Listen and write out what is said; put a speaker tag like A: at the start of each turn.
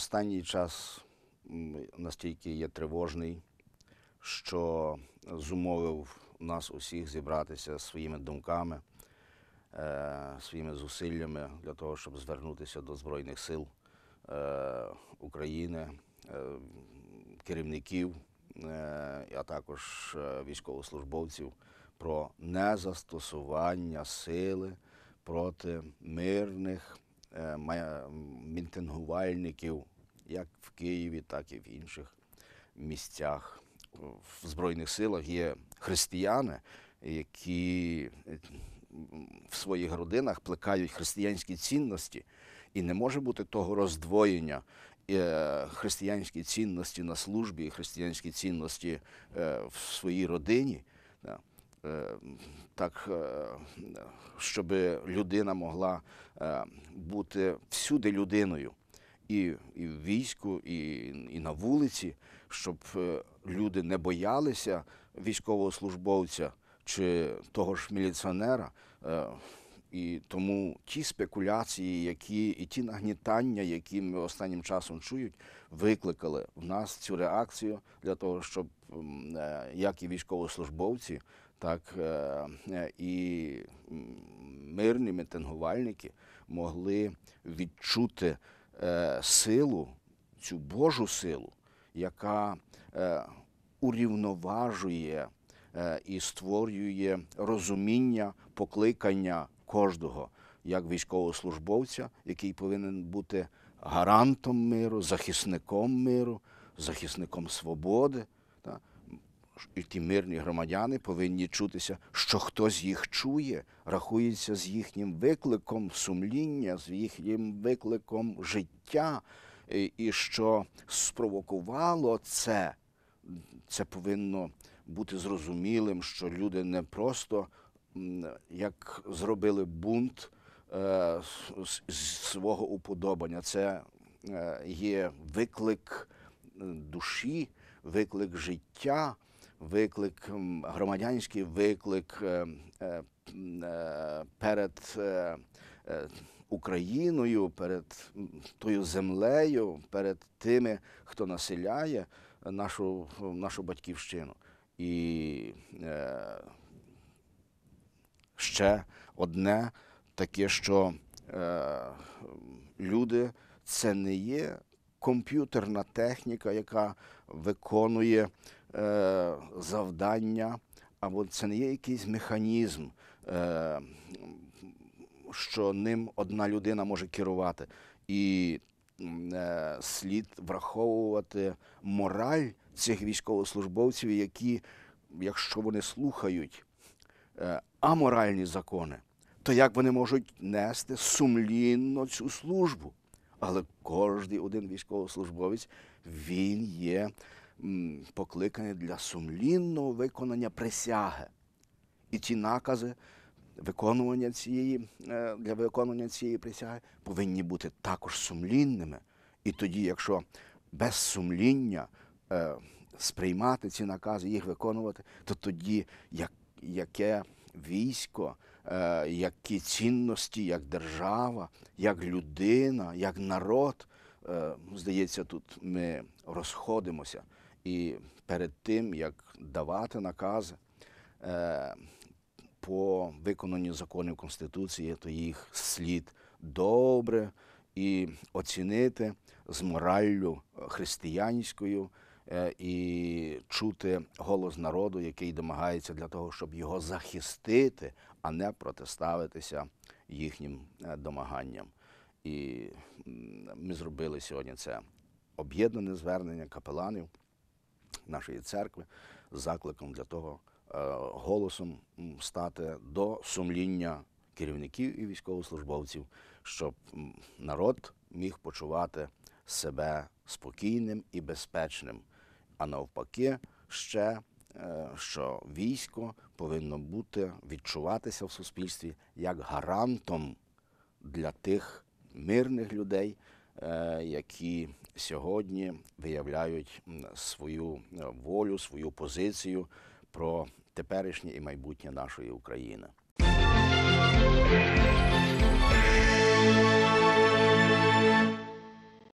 A: останній час настільки є тривожний, що зумовив нас усіх зібратися своїми думками, е, своїми зусиллями для того, щоб звернутися до Збройних сил е, України, е, керівників, а також військовослужбовців про незастосування сили проти мирних мітингувальників як в Києві, так і в інших місцях. В Збройних силах є християни, які е, в своїх родинах плекають християнські цінності, і не може бути того роздвоєння. е, Християнські цінності на службі, християнські цінності е, в своїй родині, так, щоб людина могла бути всюди людиною, і, і в війську, і, і на вулиці, щоб е, люди не боялися військовослужбовця чи того ж міліціонера. Е, І тому ті спекуляції, які і ті нагнітання, які ми останнім часом чують, викликали в нас цю реакцію для того, щоб е, як і військовослужбовці, так і мирні мітингувальники могли відчути силу, цю Божу силу, яка е, урівноважує е, і створює розуміння покликання кожного як військовослужбовця, який повинен бути гарантом миру, захисником миру, захисником свободи. І ті мирні громадяни повинні чутися, що хтось їх чує, рахується з їхнім викликом сумління, з їхнім викликом життя, і, що спровокувало це, це повинно бути зрозумілим, що люди не просто як зробили бунт е, з, з свого уподобання. Це е, є виклик е, душі, виклик життя, виклик громадянський виклик е, е, е, перед Україною, перед тою землею, перед тими, хто населяє нашу, нашу батьківщину. І ще одне таке, що люди це не є комп'ютерна техніка, яка виконує е, завдання, або це не є якийсь механізм, е, що ним одна людина може керувати. І е, слід враховувати мораль цих військовослужбовців, які, якщо вони слухають е, аморальні закони, то як вони можуть нести сумлінно цю службу? Але кожен один військовослужбовець він є м, покликаний для сумлінного виконання присяги. І ті накази виконування цієї, е, для виконання цієї присяги повинні бути також сумлінними. І тоді, якщо без сумління е, сприймати ці накази, їх виконувати, то тоді як, яке військо, е, які цінності, як держава, як людина, як народ, здається, тут ми розходимося. І перед тим, як давати накази, е, по виконанню законів Конституції, то їх слід добре і оцінити з мораллю християнською е, і чути голос народу, який домагається для того, щоб його захистити, а не протиставитися їхнім е, домаганням. І ми зробили сьогодні це об'єднане звернення капеланів нашої церкви закликом для того е, голосом стати до сумління керівників і військовослужбовців, щоб народ міг почувати себе спокійним і безпечним. А навпаки, ще е, що військо повинно бути відчуватися в суспільстві як гарантом для тих мирних людей, Е, які сьогодні виявляють свою е, волю, свою позицію про теперішнє і майбутнє нашої України. Музика